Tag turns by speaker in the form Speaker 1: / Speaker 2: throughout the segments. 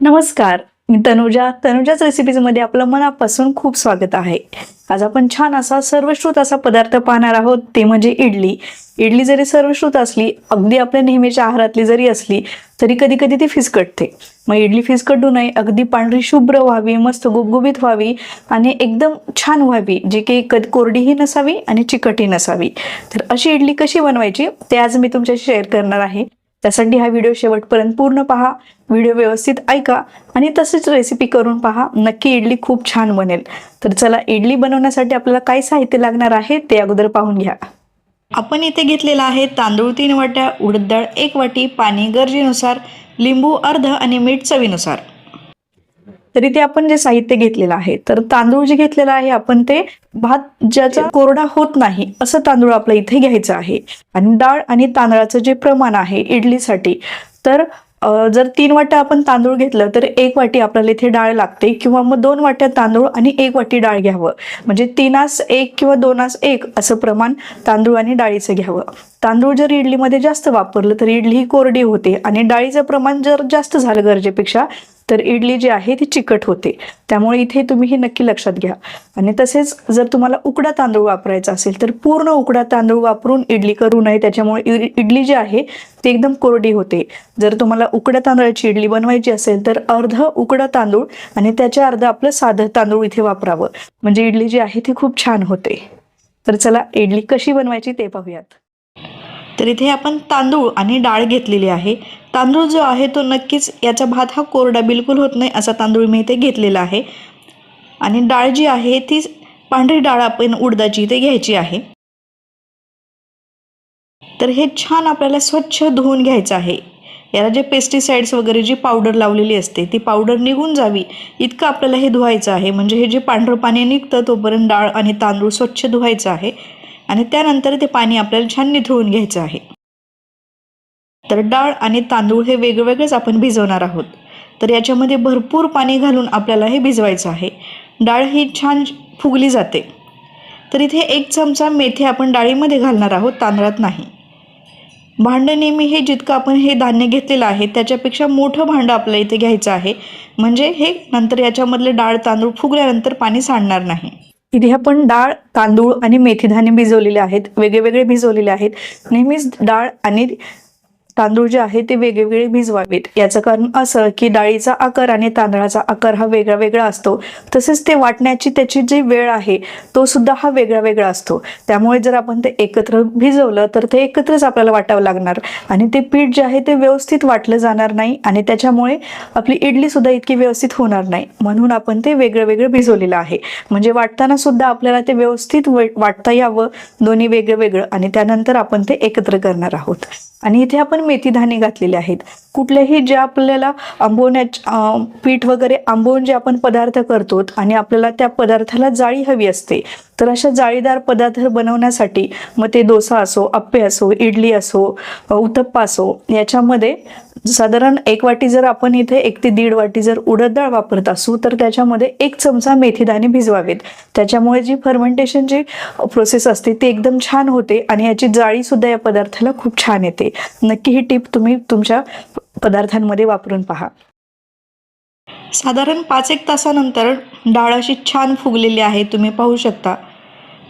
Speaker 1: नमस्कार. तनुजा तनुजाच रेसिपीजमध्ये आपलं मनापासून खूप स्वागत आहे. आज आपण छान असा सर्वश्रुत असा पदार्थ पाहणार आहोत ते म्हणजे इडली. इडली जरी सर्वश्रुत असली अगदी आपल्या नेहमीच्या आहारातली जरी असली तरी कधी कधी ती फिसकटते. मग इडली फिसकटू नये अगदी पांढरी शुभ्र व्हावी मस्त गुबगुबीत व्हावी आणि एकदम छान व्हावी जी की कधी कोरडीही नसावी आणि चिकटही नसावी. तर अशी इडली कशी बनवायची ते आज मी तुमच्याशी शेअर करणार आहे. त्यासाठी हा व्हिडिओ शेवटपर्यंत पूर्ण पहा. व्हिडिओ व्यवस्थित ऐका आणि तसेच रेसिपी करून पहा. नक्की इडली खूप छान बनेल. तर चला इडली बनवण्यासाठी आपल्याला काय साहित्य लागणार आहे ते अगोदर पाहून घ्या. आपण इथे घेतलेला आहे तांदूळ तीन वाट्या उडद डाळ एक वाटी पाणी गरजेनुसार लिंबू अर्ध आणि मीठ चवीनुसार. तर इथे आपण जे साहित्य घेतलेलं आहे तर तांदूळ जे घेतलेलं आहे आपण ते भात ज्याचा कोरडा होत नाही असं तांदूळ आपलं इथे घ्यायचं आहे. आणि डाळ आणि तांदळाचं जे प्रमाण आहे इडलीसाठी तर जर तीन वाट्या आपण तांदूळ घेतलं तर एक वाटी आपल्याला इथे डाळ लागते किंवा मग दोन वाट्या तांदूळ आणि एक वाटी डाळ घ्यावं. म्हणजे तीनास एक किंवा दोनास एक असं प्रमाण तांदूळ आणि डाळीचं घ्यावं. तांदूळ जर इडलीमध्ये जास्त वापरलं तर इडली ही कोरडी होते आणि डाळीचं प्रमाण जर जास्त झालं गरजेपेक्षा तर इडली जी आहे ती चिकट होते. त्यामुळे इथे तुम्ही हे नक्की लक्षात घ्या. आणि तसेच जर तुम्हाला उकडा तांदूळ वापरायचा असेल तर पूर्ण उकडा तांदूळ वापरून इडली करू नये. त्याच्यामुळे इडली जी आहे ती एकदम कोरडी होते. जर तुम्हाला उकड्या तांदळाची इडली बनवायची असेल तर अर्ध उकडा तांदूळ आणि त्याच्या अर्ध आपलं साधं तांदूळ इथे वापरावं. म्हणजे इडली जी आहे ती खूप छान होते. तर चला इडली कशी बनवायची ते पाहूयात. तर इथे आपण तांदूळ आणि डाळ घेतलेली आहे. तांदूळ जो आहे तो नक्कीच याचा भात हा कोरडा बिलकुल होत नाही असा तांदूळ मी इथे घेतलेला आहे. आणि डाळ जी आहे ती पांढरी डाळ आपण उडदाची इथे घ्यायची आहे. तर हे छान आपल्याला स्वच्छ धुवून घ्यायचं आहे. याला जे पेस्टिसाइड्स वगैरे जी पावडर लावलेली असते ती पावडर निघून जावी इतकं आपल्याला हे धुवायचं आहे. म्हणजे हे जे पांढरं पाणी निघतं तोपर्यंत डाळ आणि तांदूळ स्वच्छ धुवायचं आहे. आणि त्यानंतर ते पाणी आपल्याला छान निथळून घ्यायचं आहे. तर डाळ आणि तांदूळ हे वेगवेगळेच आपण भिजवणार आहोत. तर याच्यामध्ये भरपूर पाणी घालून आपल्याला हे भिजवायचं आहे. डाळ ही छान फुगली जाते. तर इथे एक चमचा मेथी आपण डाळीमध्ये घालणार आहोत तांदळात नाही. भांडं नेहमी हे जितकं आपण हे धान्य घेतलेलं आहे त्याच्यापेक्षा मोठं भांडं आपल्याला इथे घ्यायचं आहे. म्हणजे हे नंतर याच्यामधले डाळ तांदूळ फुगल्यानंतर पाणी सांडणार नाही. इथे आपण डाळ तांदूळ आणि मेथी धान्य भिजवलेले आहेत. वेगळे वेगळे भिजवलेले आहेत. नेहमीच डाळ आणि तांदूळ जे आहे ते वेगवेगळे भिजवावेत. याचं कारण असं की डाळीचा आकार आणि तांदळाचा आकार हा वेगळा वेगळा असतो. तसेच ते वाटण्याची त्याची जी वेळ आहे तो सुद्धा हा वेगळा वेगळा असतो. त्यामुळे जर आपण ते एकत्र भिजवलं तर ते एकत्रच आपल्याला वाटावं लागणार. आणि ते पीठ जे आहे ते व्यवस्थित वाटलं जाणार नाही आणि त्याच्यामुळे आपली इडली सुद्धा इतकी व्यवस्थित होणार नाही. म्हणून आपण ते वेगळं वेगळं भिजवलेलं आहे. म्हणजे वाटताना सुद्धा आपल्याला ते व्यवस्थित वे- वाटता यावं दोन्ही वेगळं वेगळं आणि त्यानंतर आपण ते एकत्र करणार आहोत. आणि इथे आपण मेथी धान्य घातलेले आहेत. कुठल्याही जे आपल्याला आंबवण्याच्या पीठ वगैरे आंबवून जे आपण पदार्थ करतो आणि आपल्याला त्या पदार्थाला जाळी हवी असते तर अशा जाळीदार पदार्थ बनवण्यासाठी मग ते डोसा असो अप्पे असो इडली असो उत्तप्पा असो याच्यामध्ये साधारण एक वाटी जर आपण इथे एक ते दीड वाटी जर उडद डाळ वापरत असू तर त्याच्यामध्ये एक चमचा मेथीदाणे भिजवावेत. त्याच्यामुळे जी फर्मेंटेशनची प्रोसेस असते ती एकदम छान होते आणि याची जाळीसुद्धा या पदार्थाला खूप छान येते. नक्की ही टीप तुम्ही तुमच्या पदार्थांमध्ये वापरून पहा. साधारण पाच एक तासानंतर डाळ अशी छान फुगलेली आहे तुम्ही पाहू शकता.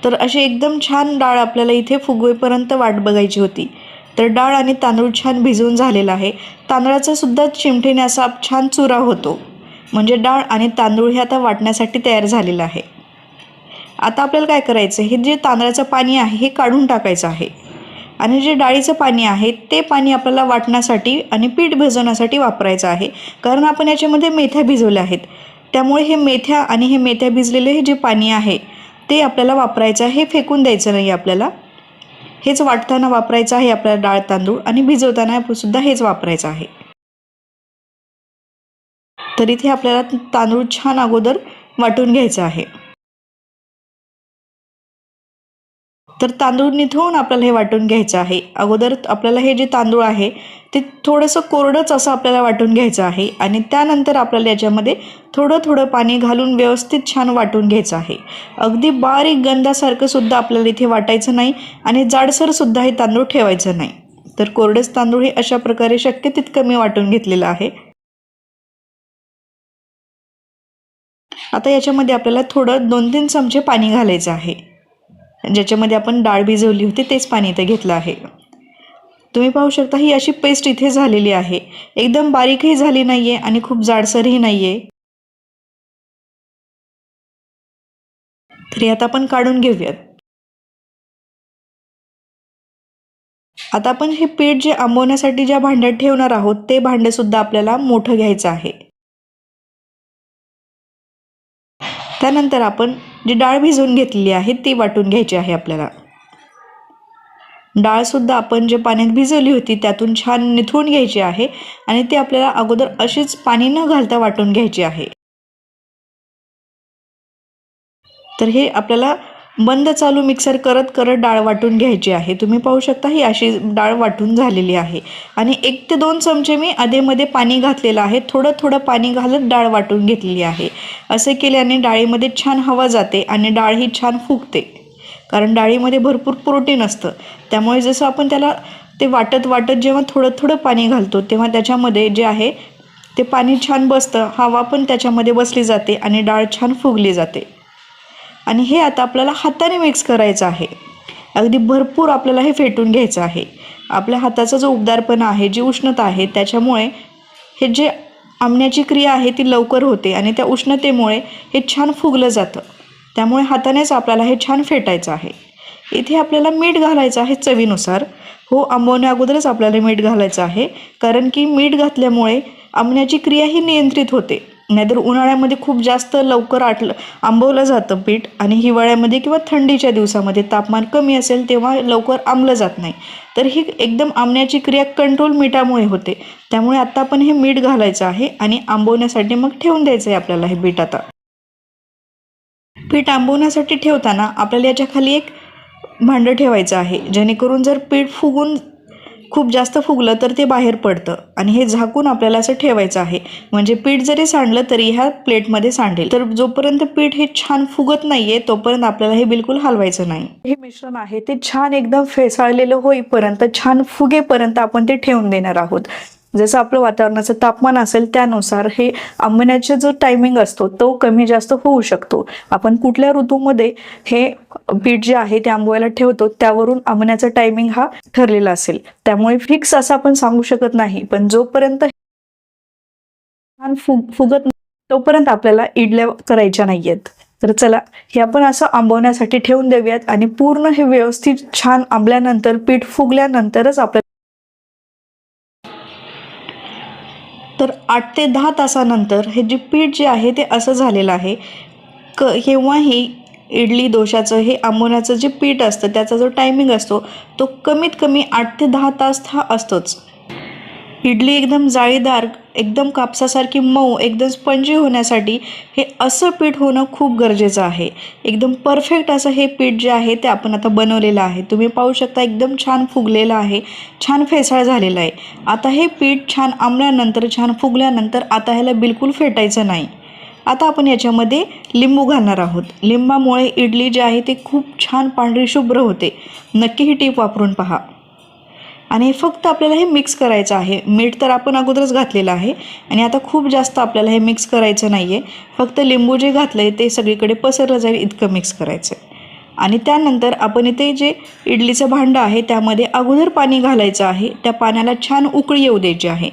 Speaker 1: तर अशी एकदम छान डाळ आपल्याला इथे फुगवेपर्यंत वाट बघायची होती. तर डाळ आणि तांदूळ छान भिजवून झालेला आहे. तांदळाचा सुद्धा असा छान चुरा होतो. म्हणजे डाळ आणि तांदूळ हे आता वाटण्यासाठी तयार झालेलं आहे. आता आपल्याला काय करायचं हे जे तांदळाचं पाणी आहे हे काढून टाकायचं आहे. आणि जे डाळीचं पाणी आहे ते पाणी आपल्याला वाटण्यासाठी आणि पीठ भिजवण्यासाठी वापरायचं आहे. कारण आपण याच्यामध्ये मेथ्या भिजवल्या आहेत. त्यामुळे हे मेथ्या आणि हे मेथ्या भिजलेले हे जे पाणी आहे ते आपल्याला वापरायचं आहे हे फेकून द्यायचं नाही आपल्याला. हेच वाटताना वापरायचं आहे आपल्याला डाळ तांदूळ आणि भिजवताना सुद्धा हेच वापरायचं आहे. तर इथे आपल्याला तांदूळ छान अगोदर वाटून घ्यायचं आहे. तर तांदूळ निथळून आपल्याला हे वाटून घ्यायचं आहे. अगोदर आपल्याला हे जे तांदूळ आहे ते थोडंसं कोरडंच असं आपल्याला वाटून घ्यायचं आहे आणि त्यानंतर आपल्याला याच्यामध्ये थोडं थोडं पाणी घालून व्यवस्थित छान वाटून घ्यायचं आहे. अगदी बारीक गंधासारखं सुद्धा आपल्याला इथे वाटायचं नाही आणि जाडसरसुद्धा हे तांदूळ ठेवायचं नाही. तर कोरडेच तांदूळ हे अशा प्रकारे शक्य तितकं मी वाटून घेतलेलं आहे. आता याच्यामध्ये आपल्याला थोडं दोन तीन चमचे पाणी घालायचं आहे. ज्याच्यामध्ये आपण डाळ भिजवली होती तेच पाणी इथे घेतलं आहे. तुम्ही पाहू शकता ही अशी पेस्ट इथे झालेली आहे. एकदम बारीकही झाली नाही आहे आणि खूप जाडसरही नाही आहे तरी आता आपण काढून घेऊयात. आता आपण हे पीठ जे आंबवण्यासाठी ज्या भांड्यात ठेवणार आहोत ते भांडंसुद्धा आपल्याला मोठं घ्यायचं आहे. त्यानंतर आपण जी डाळ भिजवून घेतलेली आहे ती वाटून घ्यायची आहे आपल्याला. डाळ सुद्धा आपण जे पाण्यात भिजवली होती त्यातून छान निथळून घ्यायची आहे आणि ती आपल्याला अगोदर अशीच पाणी न घालता वाटून घ्यायची आहे. तर हे आपल्याला बंद चालू मिक्सर करत करत डाळ वाटून घ्यायची आहे. तुम्ही पाहू शकता ही अशी डाळ वाटून झालेली आहे. आणि एक ते दोन चमचे मी अधेमध्ये पाणी घातलेलं आहे. थोडं थोडं पाणी घालत डाळ वाटून घेतलेली आहे. असे केल्याने डाळीमध्ये छान हवा जाते आणि डाळ ही छान फुगते. कारण डाळीमध्ये भरपूर प्रोटीन असतं. त्यामुळे जसं आपण त्याला ते वाटत वाटत जेव्हा थोडं थोडं पाणी घालतो तेव्हा त्याच्यामध्ये जे आहे ते पाणी छान बसतं. हवा पण त्याच्यामध्ये बसली जाते आणि डाळ छान फुगली जाते. आणि हे आता आपल्याला हाताने मिक्स करायचं आहे. अगदी भरपूर आपल्याला हे फेटून घ्यायचं आहे. आपल्या हाताचा जो उबदारपणा आहे जी उष्णता आहे त्याच्यामुळे हे जे आमण्याची क्रिया आहे ती लवकर होते आणि त्या उष्णतेमुळे हे छान फुगलं जातं. त्यामुळे हातानेच आपल्याला हे छान फेटायचं आहे. इथे आपल्याला मीठ घालायचं आहे चवीनुसार. हो आंबवण्या अगोदरच आपल्याला मीठ घालायचं आहे. कारण की मीठ घातल्यामुळे आंबण्याची क्रिया ही नियंत्रित होते. नाहीतर उन्हाळ्यामध्ये खूप जास्त लवकर आटलं आंबवलं जातं पीठ आणि हिवाळ्यामध्ये किंवा थंडीच्या दिवसामध्ये तापमान कमी असेल तेव्हा लवकर आंबलं जात नाही. तर ही एकदम आंबण्याची क्रिया कंट्रोल मिठामुळे होते. त्यामुळे आत्ता आपण हे मीठ घालायचं आहे आणि आंबवण्यासाठी मग ठेवून द्यायचं आहे आपल्याला हे पीठ आता. पीठ आंबवण्यासाठी ठेवताना आपल्याला याच्या खाली एक भांडं ठेवायचं आहे. जेणेकरून जर पीठ फुगून खूप जास्त फुगलं तर ते बाहेर पडतं. आणि हे झाकून आपल्याला असं ठेवायचं आहे. म्हणजे पीठ जरी सांडलं तरी ह्या प्लेटमध्ये सांडेल. तर जोपर्यंत पीठ हे छान फुगत नाहीये तोपर्यंत आपल्याला हे बिलकुल हलवायचं नाही. हे मिश्रण आहे ते छान एकदम फेसाळलेलं होईपर्यंत छान फुगेपर्यंत आपण ते ठेवून देणार आहोत. जसं आपलं वातावरणाचं तापमान असेल त्यानुसार हे आंबण्याचा जो टायमिंग असतो तो कमी जास्त होऊ शकतो. आपण कुठल्या ऋतूमध्ये हे पीठ जे आहे ते आंबवायला ठेवतो त्यावरून आंबण्याचा टायमिंग हा ठरलेला असेल. त्यामुळे फिक्स असं आपण सांगू शकत नाही पण जोपर्यंत छान फुग फुगत तोपर्यंत आपल्याला इडल्या करायच्या नाहीयेत. तर चला हे आपण असं आंबवण्यासाठी ठेवून देऊयात आणि पूर्ण हे व्यवस्थित छान आंबल्यानंतर पीठ फुगल्यानंतरच आपल्याला तर आठ ते दहा तासानंतर हे जे पीठ जे आहे ते असं झालेलं आहे. क केव्हाही इडली दोशाचं हे आंबोण्याचं जे पीठ असतं त्याचा जो टायमिंग असतो तो कमीत कमी आठ ते दहा तास हा असतोच. इडली एकदम जाळीदार एकदम कापसासारखी मऊ एकदम स्पंजी होण्यासाठी हे असं पीठ होणं खूप गरजेचं आहे. एकदम परफेक्ट असं हे पीठ जे आहे ते आपण आता बनवलेलं आहे. तुम्ही पाहू शकता एकदम छान फुगलेलं आहे छान फेसाळ झालेलं आहे. आता हे पीठ छान आंबल्यानंतर छान फुगल्यानंतर आता ह्याला बिलकुल फेटायचं नाही. आता आपण याच्यामध्ये लिंबू घालणार आहोत. लिंबामुळे इडली जी आहे ती खूप छान पांढरी शुभ्र होते. नक्की ही टीप वापरून पहा. आणि हे फक्त आपल्याला हे मिक्स करायचं आहे. मीठ तर आपण अगोदरच घातलेलं आहे आणि आता खूप जास्त आपल्याला हे मिक्स करायचं नाही आहे फक्त लिंबू जे घातलं आहे ते सगळीकडे पसरलं जाईल इतकं मिक्स करायचं आहे आणि त्यानंतर आपण इथे जे इडलीचं भांडं आहे त्यामध्ये अगोदर पाणी घालायचं आहे. त्या पाण्याला छान उकळी येऊ द्यायची आहे.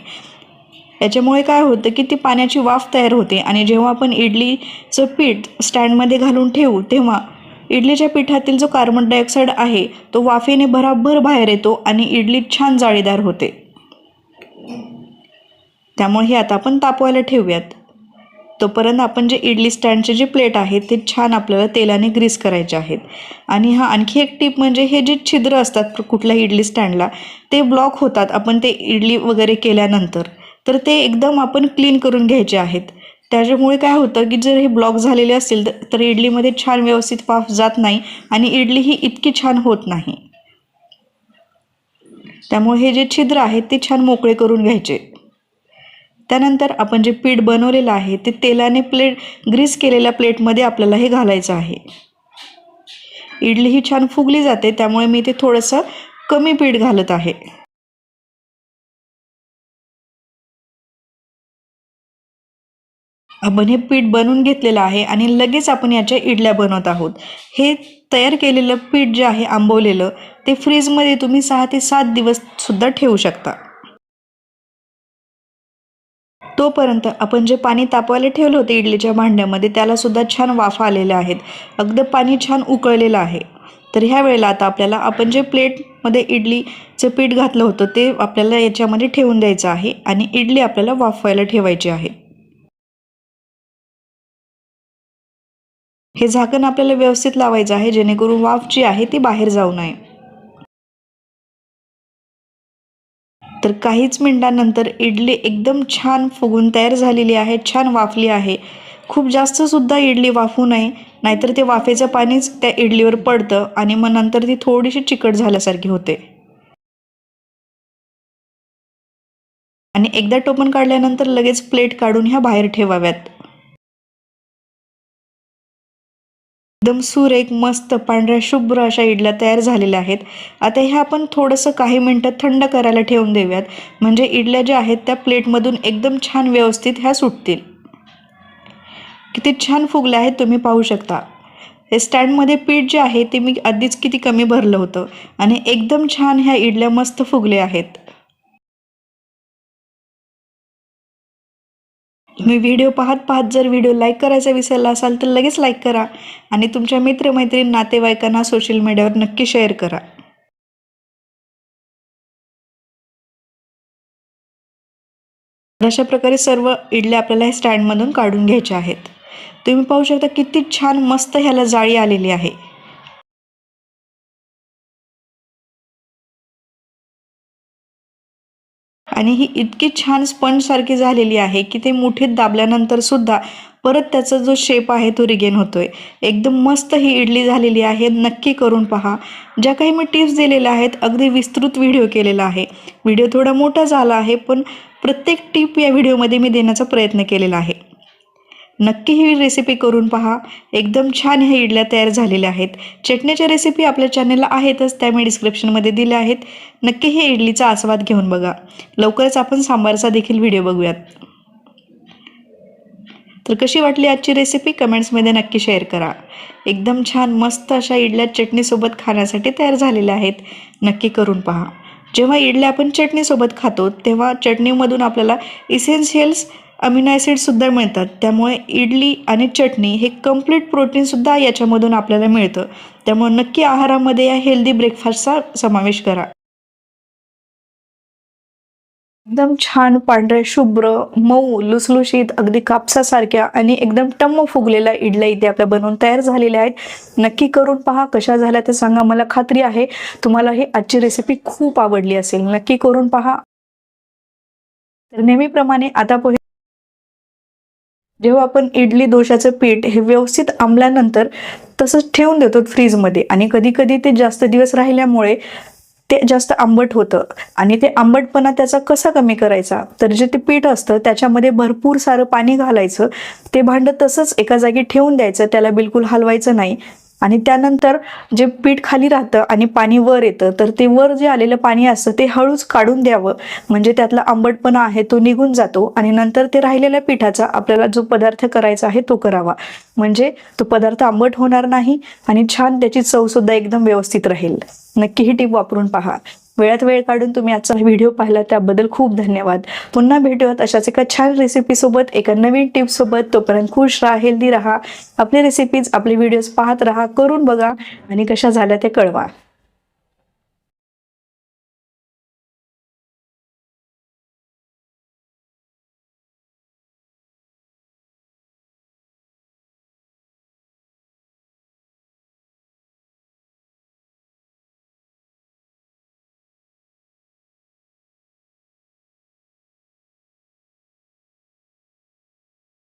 Speaker 1: त्याच्यामुळे काय होतं की ती पाण्याची वाफ तयार होते आणि जेव्हा आपण इडलीचं पीठ स्टँडमध्ये घालून ठेवू तेव्हा इडलीच्या पिठातील जो कार्बन डायऑक्साईड आहे तो वाफेने भराभर बाहेर येतो आणि इडली छान जाळीदार होते. त्यामुळे हे आता आपण तापवायला ठेवूयात. तोपर्यंत आपण जे इडली स्टँडचे जे प्लेट आहेत ते छान आपल्याला तेलाने ग्रीस करायचे आहेत. आणि हा आणखी एक टीप म्हणजे हे जे छिद्र असतात कुठल्याही इडली स्टँडला ते ब्लॉक होतात आपण ते इडली वगैरे केल्यानंतर. तर ते एकदम आपण क्लीन करून घ्यायचे आहेत. त्याच्यामुळे काय होतं की जर हे ब्लॉक झालेले असतील तर- तर इडलीमध्ये छान व्यवस्थित वाफ जात नाही आणि इडली ही इतकी छान होत नाही. त्यामुळे हे जे छिद्र आहेत ते छान मोकळे करून घ्यायचे. त्यानंतर आपण जे पीठ बनवलेलं आहे ते तेलाने प्लेट ग्रीस केलेल्या प्लेटमध्ये आपल्याला हे घालायचं आहे. इडली ही छान फुगली जाते त्यामुळे मी ते थोडंसं कमी पीठ घालत आहे. आपण हे पीठ बनवून घेतलेलं आहे आणि लगेच आपण याच्या इडल्या बनवत आहोत. हे तयार केलेलं पीठ जे आहे आंबवलेलं ते फ्रीजमध्ये तुम्ही सहा ते सात दिवस सुद्धा ठेवू शकता. तोपर्यंत आपण जे पाणी तापवायला ठेवलं होतं इडलीच्या भांड्यामध्ये त्यालासुद्धा छान वाफा आलेल्या आहेत. अगदी पाणी छान उकळलेलं आहे. तर ह्या वेळेला आता आपल्याला आपण जे प्लेटमध्ये इडलीचं पीठ घातलं होतं ते आपल्याला याच्यामध्ये ठेवून द्यायचं आहे आणि इडली आपल्याला वाफवायला ठेवायची आहे. हे झाकण आपल्याला व्यवस्थित लावायचं आहे जेणेकरून वाफ जी आहे ती बाहेर जाऊ नये. तर काहीच मिनिटांनंतर इडली एकदम छान फुगून तयार झालेली आहे छान वाफली आहे. खूप जास्त सुद्धा इडली वाफू नये नाहीतर ते वाफेचं पाणीच त्या इडलीवर पडतं आणि मग नंतर ती थोडीशी चिकट झाल्यासारखी होते. आणि एकदा टोपण काढल्यानंतर लगेच प्लेट काढून ह्या बाहेर ठेवाव्यात. एकदम सुरेख मस्त पांढऱ्या शुभ्र अशा इडल्या तयार झालेल्या आहेत. आता ह्या आपण थोडंसं काही मिनटं थंड करायला ठेवून देऊयात. म्हणजे इडल्या ज्या आहेत त्या प्लेटमधून एकदम छान व्यवस्थित ह्या सुटतील. किती छान फुगल्या आहेत तुम्ही पाहू शकता. हे स्टँडमध्ये पीठ जे आहे ते मी आधीच किती कमी भरलं होतं. आणि एकदम छान ह्या इडल्या मस्त फुगल्या आहेत. तुम्ही व्हिडिओ पाहत पाहत जर व्हिडिओ लाईक करायचा विसरला असाल तर लगेच लाईक करा. आणि तुमच्या मित्रमैत्रीण नातेवाईकांना सोशल मीडियावर नक्की शेअर करा. अशा प्रकारे सर्व इडल्या आपल्याला हे स्टँडमधून काढून घ्यायच्या आहेत. तुम्ही पाहू शकता किती छान मस्त ह्याला जाळी आलेली आहे. आणि ही इतकी छान स्पंजसारखी झालेली आहे की ते मुठीत दाबल्यानंतर सुद्धा परत त्याचा जो शेप आहे तो रिगेन होतोय. एकदम मस्त ही इडली झालेली आहे. नक्की करून पहा. ज्या काही मी टिप्स दिलेल्या आहेत अगदी विस्तृत व्हिडिओ केलेला आहे. व्हिडिओ थोडा मोठा झाला आहे पण प्रत्येक टिप या व्हिडिओमध्ये मी देण्याचा प्रयत्न केलेला आहे. नक्की ही रेसिपी करून पहा. एकदम छान ह्या इडल्या तयार झालेल्या आहेत. चटण्याच्या रेसिपी आपल्या चॅनलला आहेतच त्या मी डिस्क्रिप्शनमध्ये दिल्या आहेत. नक्की हे इडलीचा आस्वाद घेऊन बघा. लवकरच आपण सांबारचा देखील व्हिडिओ बघूयात. तर कशी वाटली आजची रेसिपी कमेंट्समध्ये नक्की शेअर करा. एकदम छान मस्त अशा इडल्या चटणीसोबत खाण्यासाठी तयार झालेल्या आहेत. नक्की करून पहा. जेव्हा इडल्या आपण चटणीसोबत खातो तेव्हा चटणीमधून आपल्याला इसेन्शियल्स अमिनो ॲसिडसुद्धा मिळतात. त्यामुळे इडली आणि चटणी हे कंप्लीट प्रोटीनसुद्धा याच्यामधून आपल्याला मिळतं. त्यामुळे नक्की आहारामध्ये या हेल्दी ब्रेकफास्टचा समावेश करा. एकदम छान पांढरे शुभ्र मऊ लुसलुशीत अगदी कापसासारख्या आणि एकदम टम्म फुगलेल्या इडल्या इथे आपल्या बनवून तयार झालेल्या आहेत. नक्की करून पहा कशा झाल्या ते सांगा. मला खात्री आहे तुम्हाला ही आजची रेसिपी खूप आवडली असेल. नक्की करून पहा. तर नेहमीप्रमाणे आता पोहे जेव्हा आपण इडली दोशाचं पीठ हे व्यवस्थित आंबल्यानंतर तसंच ठेवून देतो फ्रीजमध्ये. आणि कधी कधी ते जास्त दिवस राहिल्यामुळे ते जास्त आंबट होतं. आणि ते आंबटपणा त्याचा कसा कमी करायचा? तर जे ते पीठ असतं त्याच्यामध्ये भरपूर सारं पाणी घालायचं. ते भांडं तसंच एका जागी ठेवून द्यायचं त्याला बिलकुल हलवायचं नाही. आणि त्यानंतर जे पीठ खाली राहतं आणि पाणी वर येतं तर ते वर जे आलेलं पाणी असतं ते हळूच काढून द्यावं. म्हणजे त्यातला आंबटपणा आहे तो निघून जातो आणि नंतर ते राहिलेल्या पिठाचा आपल्याला जो पदार्थ करायचा आहे तो करावा. म्हणजे तो पदार्थ आंबट होणार नाही आणि छान त्याची चवसुद्धा एकदम व्यवस्थित राहील. नक्की ही टीप वापरून पहा. वेळात वेळ काढून तुम्ही आजचा व्हिडिओ पाहिला त्याबद्दल खूप धन्यवाद. पुन्हा भेटूयात अशाच एका छान रेसिपीसोबत एका नवीन टिपसोबत तोपर्यंत खुश राहा हेल्दी राहा. आपले रेसिपीज आपले व्हिडिओज पाहत राहा करून बघा आणि कशा झाल्या ते कळवा.